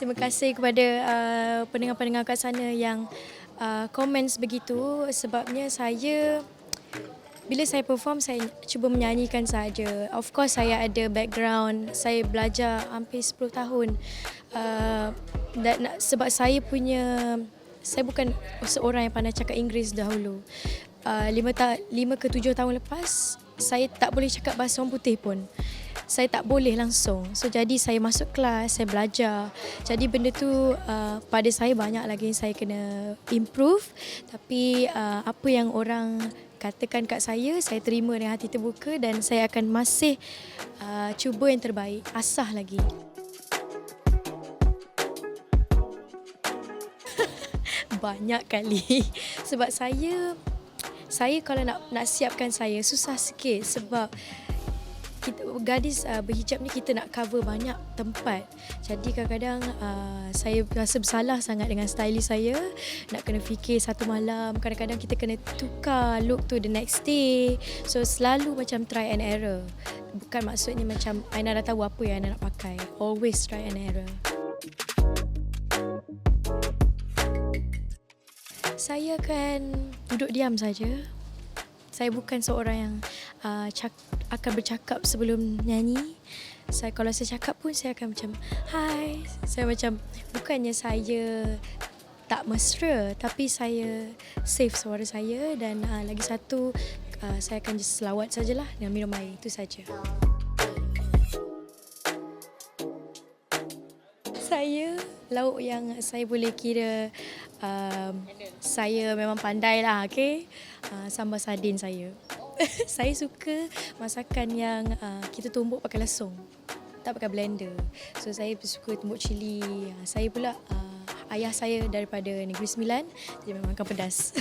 Terima kasih kepada uh, pendengar-pendengar kat sana yang uh, komen begitu sebabnya saya bila saya perform saya cuba menyanyikan saja. Of course saya ada background, saya belajar hampir 10 tahun. Uh, that, sebab saya punya saya bukan seorang yang pandai cakap Inggeris dahulu. Uh, lima, ta, lima ke tujuh tahun lepas saya tak boleh cakap bahasa orang putih pun. Uh, saya tak boleh langsung. So jadi saya masuk kelas, saya belajar. Jadi benda tu uh, pada saya banyak lagi yang saya kena improve. Tapi uh, apa yang orang katakan kat saya, saya terima dengan hati terbuka dan saya akan masih uh, cuba yang terbaik, asah lagi. banyak kali sebab saya saya kalau nak nak siapkan saya susah sikit sebab kita gadis uh, berhijab ni kita nak cover banyak tempat. Jadi kadang-kadang uh, saya rasa bersalah sangat dengan stylist saya. Nak kena fikir satu malam. Kadang-kadang kita kena tukar look tu the next day. So selalu macam try and error. Bukan maksudnya macam Aina dah tahu apa yang Aina nak pakai. Always try and error. Saya akan duduk diam saja. Saya bukan seorang yang uh, cak, akan bercakap sebelum nyanyi. Saya kalau saya cakap pun saya akan macam hai. Saya macam bukannya saya tak mesra tapi saya save suara saya dan uh, lagi satu uh, saya akan just selawat sajalah dengan minum air itu saja. Saya lauk yang saya boleh kira um, saya memang pandai lah, okay? Uh, sambal sardin saya. saya suka masakan yang uh, kita tumbuk pakai lesung. Tak pakai blender. So saya suka tumbuk cili. Uh, saya pula uh, ayah saya daripada Negeri Sembilan. Jadi memang makan pedas.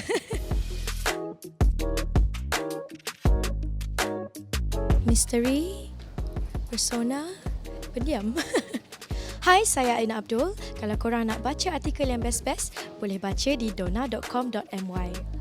Misteri, persona, pendiam. Hai, saya Aina Abdul. Kalau korang nak baca artikel yang best-best, boleh baca di dona.com.my.